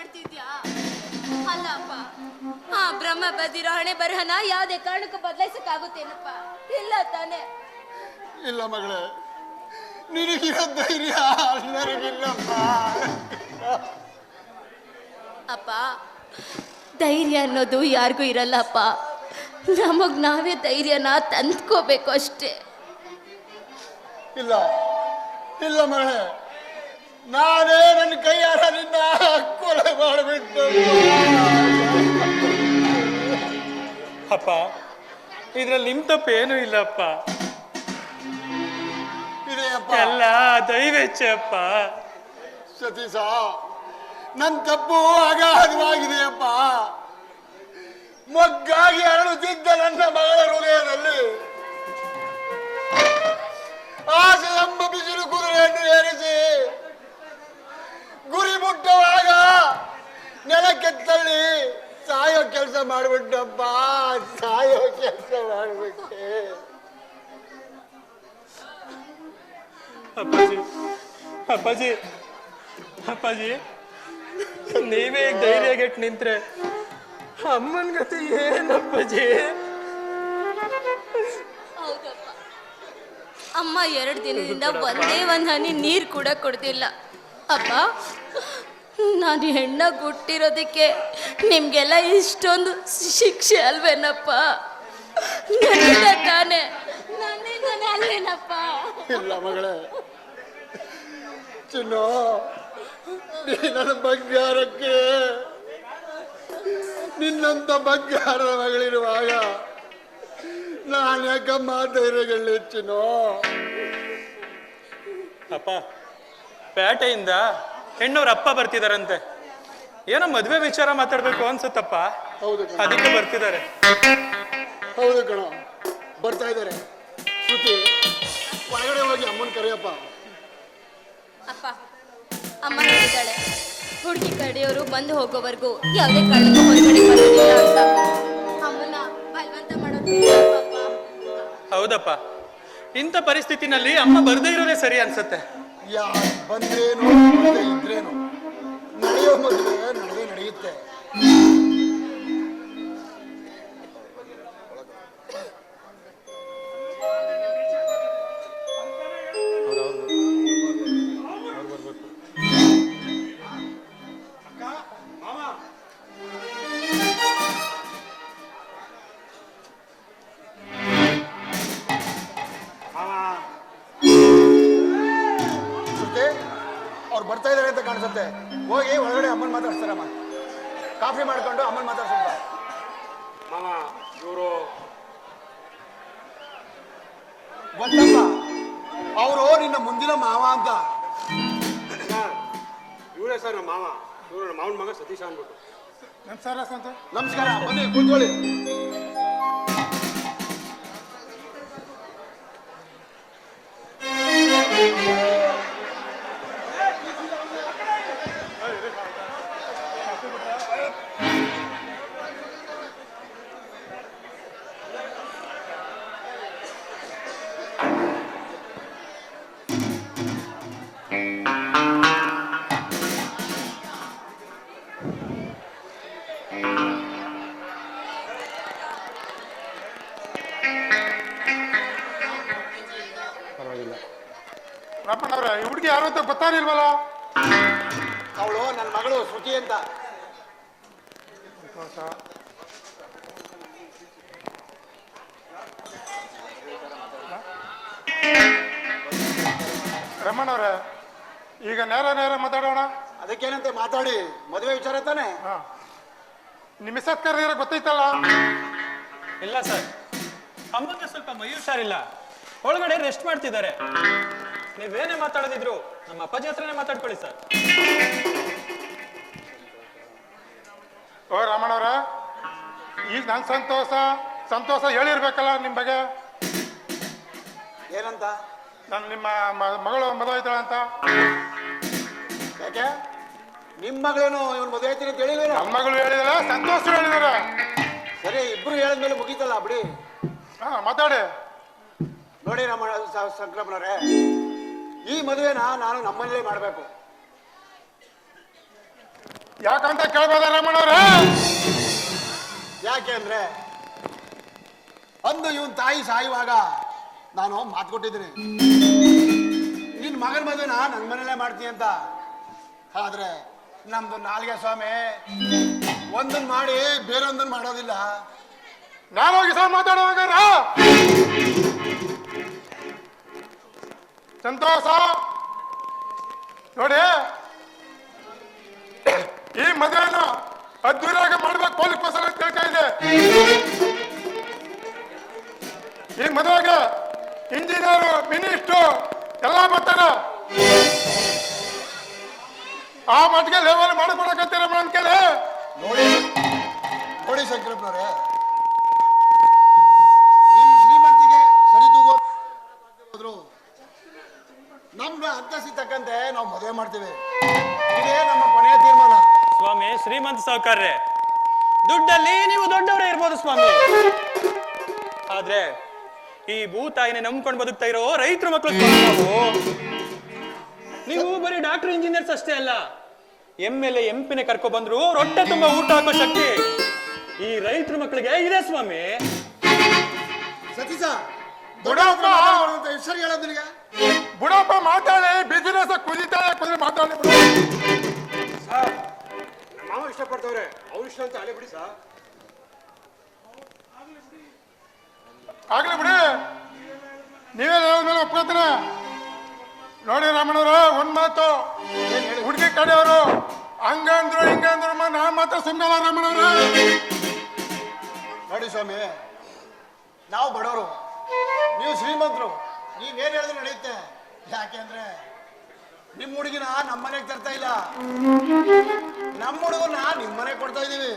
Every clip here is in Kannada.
ಮಾಡ್ತಿದ್ಯಾ? ಅಲ್ಲಪ್ಪ ಆ ಬ್ರಹ್ಮ ಬದಿರೋ ಹಣೆ ಬರಹನ ಯಾವ್ದೇ ಕಾರಣಕ್ಕೂ ಬದಲಾಯಿಸಕ್ಕಾಗುತ್ತೇನಪ್ಪ? ಇಲ್ಲ ತಾನೇ. ಇಲ್ಲ ಮಗಳೇ ನಿನಗಿರೋ ಧೈರ್ಯ ನನಗಿಲ್ಲಪ್ಪ ಅಪ್ಪ ಧೈರ್ಯ ಅನ್ನೋದು ಯಾರಿಗೂ ಇರಲ್ಲಪ್ಪ. ನಮಗ್ ನಾವೇ ಧೈರ್ಯನ ತಂದ್ಕೋಬೇಕು ಅಷ್ಟೇ. ಇಲ್ಲ ಇಲ್ಲ ಮಗಳೇ. ನಾನೇ ನನ್ನ ಕೈಯಾರ ನಿನ್ನ ಕೊಲೆ ಮಾಡಿಬಿಟ್ಟು. ಅಪ್ಪ ಇದ್ರಲ್ಲಿ ನಿಮ್ ತಪ್ಪೇನು ಏನೂ ಇಲ್ಲಪ್ಪ. ಇದೆಯಪ್ಪ? ಎಲ್ಲ ದೈವೆಚ್ಚಪ್ಪ ಅಪ್ಪ. ಸತೀಶ ನನ್ನ ತಪ್ಪು ಅಗಾಧವಾಗಿದೆಯಪ್ಪ. ಮೊಗ್ಗಾಗಿ ಅರಳುತ್ತಿದ್ದ ನನ್ನ ಮಗಳ ಹೃದಯದಲ್ಲಿ. ಆಸೆ ಎಂಬ ಬಿಸಿಲು ಕುದುರೆಯನ್ನು ಏರಿಸಿ ಗುರಿ ಮುಟ್ಟುವಾಗ ನೆಲಕ್ಕೆ ತಳ್ಳಿ ಸಾಯೋ ಕೆಲಸ ಮಾಡಿಬಿಟ್ಟಪ್ಪ ಸಾಯೋ ಕೆಲಸ ಮಾಡಿಬಿಟ್ಟೆ. ಅಪ್ಪಾಜಿ ಅಪ್ಪಾಜಿ ಅಪ್ಪಾಜಿ ನೀವೇ ಈಗ ಧೈರ್ಯ ಗೆಟ್ ನಿಂತ್ರೆ ಅಮ್ಮನ ಗತಿ ಏನಪ್ಪಾಜಿ ಹೌದಪ್ಪ. ಅಮ್ಮ ಎರಡು ದಿನದಿಂದ ಒಂದೇ ಒಂದು ಹನಿ ನೀರು ಕೂಡ ಕೊಡ್ತಿಲ್ಲ ಅಪ್ಪ ನಾನು ಹೆಣ್ಣ ಹುಟ್ಟಿರೋದಕ್ಕೆ ನಿಮ್ಗೆಲ್ಲ ಇಷ್ಟೊಂದು ಶಿಕ್ಷೆ ಅಲ್ವೇನಪ್ಪ? ನನ್ನಿಂದ ತಾನೇ ನನ್ನಿಂದನೇ ಅಲ್ವೇನಪ್ಪ ಇಲ್ಲ ಮಗಳೇ. ಚಿನ್ನು ನೀ ನನ್ನ ಬಂಗಾರಕ್ಕೆ ನಿನ್ನಂತ ಬಗ್ಗಾರ ಮಗಳಿರುವಾಗ ನಾನು ಯಾಕಮ್ಮ ಧೈರ್ಯಗಳು ಹೆಚ್ಚಿನೋ ಅಪ್ಪ ಪೇಟೆಯಿಂದ ಹೆಣ್ಣವ್ರ ಅಪ್ಪ ಬರ್ತಿದಾರಂತೆ. ಏನೋ ಮದ್ವೆ ವಿಚಾರ ಮಾತಾಡ್ಬೇಕು ಅನ್ಸುತ್ತಪ್ಪ. ಹೌದು ಕಣ. ಅದಕ್ಕೆ ಬರ್ತಿದ್ದಾರೆ. ಹೌದು ಕಣ. ಬರ್ತಾ ಇದ್ದಾರೆ. ಶ್ರುತಿ ಒಳಗಡೆ ಹೋಗಿ ಅಮ್ಮನ ಕರೆಯಪ್ಪ. ಅಪ್ಪ ಅಮ್ಮ ಹೇಳಿದ್ದಾಳೆ. ಹುಡುಗಿ ಕಡೆಯವರು ಬಂದು ಹೋಗೋವರೆಗೂ ಯಾವುದೇ ಕಾರಣಕ್ಕೂ ಹೊರಗಡೆ ಬರೋದಿಲ್ಲ ಅಂತ. ಅಮ್ಮನ ಬಲವಂತ ಮಾಡೋದು ಅಪ್ಪ. ಹೌದಪ್ಪ. ಇಂಥ ಪರಿಸ್ಥಿತಿನಲ್ಲಿ ಅಮ್ಮ ಬರ್ದೇ ಇರೋದೇ ಸರಿ ಅನ್ಸುತ್ತೆ. ಯಾರು ಬಂದ್ರೇನು ಇದ್ರೇನು? ನಡೆಯೋ ಮದುವೆ ನಡೆದೇ ನಡೆಯುತ್ತೆ. ಕಾಫಿ ಮಾಡ್ಕೊಂಡು ಅಮ್ಮನ್ ಮಾತಾಡ್ಸಪ್ಪ ಮಾಮ ಇವರು ಗೊತ್ತಪ್ಪ ಅವರು ನಿನ್ನ ಮುಂದಿನ ಮಾವ ಅಂತ. ಇವರೇ ಸರ್ ನಮ್ಮ ಮಾವ. ಇವರು ಮಾವನ ಮಗ ಸತೀಶ ಅಂದ್ಬಿಟ್ಟು. ನಮಸ್ಕಾರ ಬನ್ನಿ ಕೂತ್ಕೊಳ್ಳಿ. ರಾಮಣ್ಣವ್ರೆ ಈ ಹುಡುಗಿ ಯಾರು ಅಂತ ಗೊತ್ತಾಗಿಲ್ವಲ್ಲ ಅವಳು ನನ್ನ ಮಗಳು ಶ್ರುತಿ ಅಂತ. ರಮಣ್ಣವ್ರೆ ಈಗ ನೇರ ನೇರ ಮಾತಾಡೋಣ? ಅದಕ್ಕೇನಂತೆ ಮಾತಾಡಿ ಮದುವೆ ವಿಚಾರ ತಾನೆ? ಹಾ. ನಿಮ್ಮ ಸತ್ಕಾರ ಕರೆದಿರ ಗೊತ್ತೈತಲ್ಲ? ಇಲ್ಲ ಸರ್. ಅಮ್ಮಂಗೆ ಸ್ವಲ್ಪ ಮೈ ಹುಷಾರಿಲ್ಲ ಒಳಗಡೆ ರೆಸ್ಟ್ ಮಾಡ್ತಿದ್ದಾರೆ. ನೀವೇನೇ ಮಾತಾಡೋದಿದ್ರು ನಮ್ಮ ಅಪ್ಪಾಜಿ ಹತ್ರನೇ ಮಾತಾಡ್ಕೊಳ್ಳಿ ಸರ್. ಓ ರಾಮಣ್ಣವ್ರ ಈಗ ನನ್ ಸಂತೋಷ ಸಂತೋಷ ಹೇಳಿರ್ಬೇಕಲ್ಲ ನಿಮ್ಮ ಬಗ್ಗೆ. ಏನಂತ? ನಾನು ನಿಮ್ಮ ಮ- ಮಗಳು ಮದುವೆ ಆಯ್ತಾಳ ಅಂತ. ಯಾಕೆ? ನಿಮ್ಮ ಮಗಳೇನು ಇವನು ಮದುವೆ ಆಯ್ತೀನಿ ಅಂತ ಹೇಳಿದ್ರೆ ಮಗಳು ಹೇಳಿದಾರ ಸಂತೋಷ ಹೇಳಿದಾರ ಸರಿ ಇಬ್ರು ಹೇಳಿದ್ಮೇಲೆ ಮುಗೀತಲ್ಲ ಬಿಡಿ. ಹಾ ಮಾತಾಡಿ. ನೋಡಿ ನಮ್ಮ ಸ- ಸಂಕ್ರಮಣರೇ. ಈ ಮದುವೆನ ನಾನು ನಮ್ಮಲ್ಲೇ ಮಾಡಬೇಕು. ಯಾಕಂತ ಕೇಳ್ಬೋದ ರಾಮಣ್ಣವ್ರ ಯಾಕೆ ಅಂದ್ರೆ, ಅಂದು ಇವನ್ ತಾಯಿ ಸಾಯುವಾಗ ನಾನು ಮಾತು ಕೊಟ್ಟಿದ್ದೀನಿ. ನಿನ್ ಮಗನ ಮದುವೆನ ನನ್ನ ಮನೇಲೇ ಮಾಡ್ತೀನಿ ಅಂತ. ಆದ್ರೆ ನಮ್ದು ನಾಲ್ಗೆ ಸ್ವಾಮಿ, ಒಂದನ್ ಮಾಡಿ ಬೇರೊಂದನ್ ಮಾಡೋದಿಲ್ಲ. ನಾನು ಹೋಗಿ ಸಹ ಮಾತಾಡುವಾಗ ಸಂತೋಷ. ನೋಡಿ. ಈ ಮದುವೆನ ಅದ್ದೂರಿಯಾಗಿ ಮಾಡ್ಬೇಕು ಪೊಲೀಸ್ ಪ್ರಸಂಗ ಅಂತ ಹೇಳ್ತಾ ಇದೆ ಈ ಮದುವೆಗೆ ಇಂಜಿನಿಯರ್, ಮಿನಿಸ್ಟ್ರು ಎಲ್ಲ ಬರ್ತಾರ. ಆ ಮಟ್ಟಿಗೆ ಲೆವೆಲ್ ಮಾಡ್ಕೊಳಕತ್ತೀರ ಕೇಳಿ. ನೋಡಿ. ನೋಡಿ ಶಂಕರಪ್ಪನವ್ರೆ ನಿಮ್ ಶ್ರೀಮಂತಿಗೆ ಸರಿ ತೂಗೋ ಹೋದ್ರು ನಮ್ಮ ಅರ್ಥಸಿ ತಕ್ಕಂತೆ ನಾವು ಮದುವೆ ಮಾಡ್ತೀವಿ. ಇದೇ ನಮ್ಮ ಕೊನೆಯ ತೀರ್ಮಾನ. ಸ್ವಾಮಿ ಶ್ರೀಮಂತ ಸಾವುಕಾರ್ರೆ ದುಡ್ಡಲ್ಲಿ ನೀವು ದೊಡ್ಡವರೇ ಇರ್ಬೋದು ಸ್ವಾಮಿ. ಆದ್ರೆ ಈ ಭೂತಾಯಿನೇ ನಂಬ್ಕೊಂಡು ಬದುಕ್ತಾ ಇರೋ ರೈತರ ಮಕ್ಕಳು ಸ್ವಾಮಿ ನಾವು. ನೀವು ಬರೀ ಡಾಕ್ಟರ್ ಇಂಜಿನಿಯರ್ಸ್ ಅಷ್ಟೇ ಅಲ್ಲ ಎಂ ಎಲ್ ಎ ಎಂ ಪಿನೇ ಕರ್ಕೊ ಬಂದ್ರು ರೊಟ್ಟೆ ತುಂಬಾ ಊಟ ಹಾಕೋ ಶಕ್ತಿ ಈ ರೈತರ ಮಕ್ಕಳಿಗೆ ಇದೆ ಸ್ವಾಮಿ. ಸತೀಶ ಅಂತ ಹೆಸರು ಹೇಳೋದು ನಿನಗೆ? ಬುಡಪ್ಪ ಮಾತಾಡಿ ಬಿಸಿನೆಸ್ ಕುದಿತಾಳೆ ಕುದಿ ಮಾತಾಡಿ ಸರ್ ಮಾವ ಇಷ್ಟಪಡ್ತವ್ರೆ ಅವ್ರು ಇಷ್ಟ ಅಂತ ಅಲೆ ಬಿಡಿ ಸರ್. ಆಗ್ಲಿ ಬಿಡಿ. ನೀವೇ ಮೇಲೆ ಒಪ್ಕೋತೀರ ನೋಡಿ ರಾಮಣ್ಣವ್ರ ಒಂದ್ ಮಾತು. ಹುಡುಗಿ ಕಡೆಯವರು ಹಂಗಂದ್ರು ಹಿಂಗಂದ್ರು ನಾನ್ ಮಾತ್ರ ಸುಮ್ಮನೆ ರಾಮಣ್ಣವ್ರ. ನೋಡಿ ಸ್ವಾಮಿ ನಾವು ಬಡವರು. ನೀವು ಶ್ರೀಮಂತರು ನೀವೇನು ಹೇಳಿದ್ರು ನಡೆಯುತ್ತೆ? ಯಾಕೆಂದ್ರೆ ನಿಮ್ಮ ಹುಡುಗಿನ ನಮ್ಮ ಮನೆಗೆ ತರ್ತಾ ಇಲ್ಲ. ನಮ್ಮ ಹುಡುಗನ ನಿಮ್ಮ ಮನೆಗೆ ಕೊಡ್ತಾ ಇದ್ದೀವಿ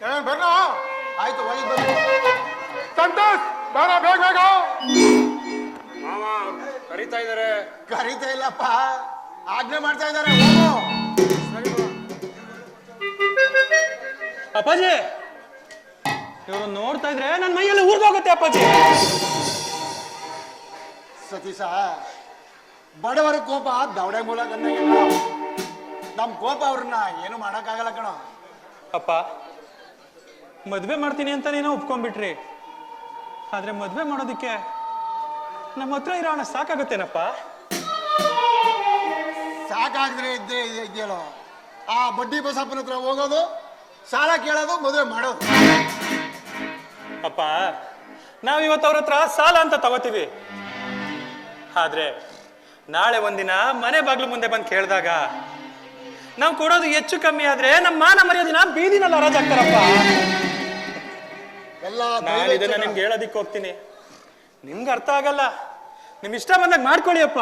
ಕರಿತಾ ಇದಾರೆ ಆಯ್ತು ಒಳಗೆ ಬನ್ನಿ ಸಂತೋಷ್ ಬರ ಬೇಗ ಬೇಗ. ಮಾವ ಕರೀತಾ ಇದ್ದಾರೆ ಕರೀತಾ ಇಲ್ಲಪ್ಪ. ಆಜ್ಞೆ ಮಾಡ್ತಾ ಇದ್ದಾರೆ ಅಪ್ಪಾಜಿ! ಇವರು ನೋಡ್ತಾ ಇದ್ರೆ ನನ್ನ ಮೈಯಲ್ಲಿ ಊರ್ದೋಗುತ್ತೆ ಅಪ್ಪಾಜಿ. ಸತೀಶ ಬಡವರ ಕೋಪ ದವಡೆ ಮೂಲ ನಮ್ ನಮ್ಮ ಕೋಪ ಅವ್ರನ್ನ ಏನು ಮಾಡೋಕ್ಕಾಗಲ್ಲ ಕಣ. ಅಪ್ಪ ಮದ್ವೆ ಮಾಡ್ತೀನಿ ಅಂತ ನೀನು ಒಪ್ಕೊಂಡ್ಬಿಟ್ರಿ. ಆದ್ರೆ ಮದ್ವೆ ಮಾಡೋದಕ್ಕೆ ನಮ್ಮ ಹತ್ರ ಇರೋ ಹಣ ಸಾಕಾಗುತ್ತೇನಪ್ಪ? ಸಾಕಾಗದ್ರೆ ಇದ್ದೇ ಇದೆ- ಇದೆಯಲ್ಲೋ ಆ ಬಡ್ಡಿ ಬಸಪ್ಪನ ಹತ್ರ ಹೋಗೋದು ಸಾಲ ಕೇಳೋದು ಮದುವೆ ಮಾಡೋದು. ಅಪ್ಪ ನಾವು ಇವತ್ತು ಅವ್ರ ಹತ್ರ ಸಾಲ ಅಂತ ತಗೋತೀವಿ. ಆದ್ರೆ ನಾಳೆ ಒಂದಿನ ಮನೆ ಬಾಗ್ಲು ಮುಂದೆ ಬಂದು ಕೇಳಿದಾಗ ನಾವು ಕೊಡೋದು ಹೆಚ್ಚು ಕಮ್ಮಿ ಆದ್ರೆ ನಮ್ಮ ಮಾನ ಮರ್ಯಾದಿನ ಬೀದಿನಲ್ಲಿ ಹರಾಜಾಗ್ತಾರಪ್ಪ. ಎಲ್ಲ ನಾನು ಇದನ್ನ ನಿಮ್ಗೆ ಹೇಳೋದಿಕ್ಕೆ ಹೋಗ್ತೀನಿ. ನಿಮ್ಗೆ ಅರ್ಥ ಆಗಲ್ಲ. ನಿಮ್ ಇಷ್ಟ ಬಂದಾಗ ಮಾಡ್ಕೊಳ್ಳಿ ಅಪ್ಪ.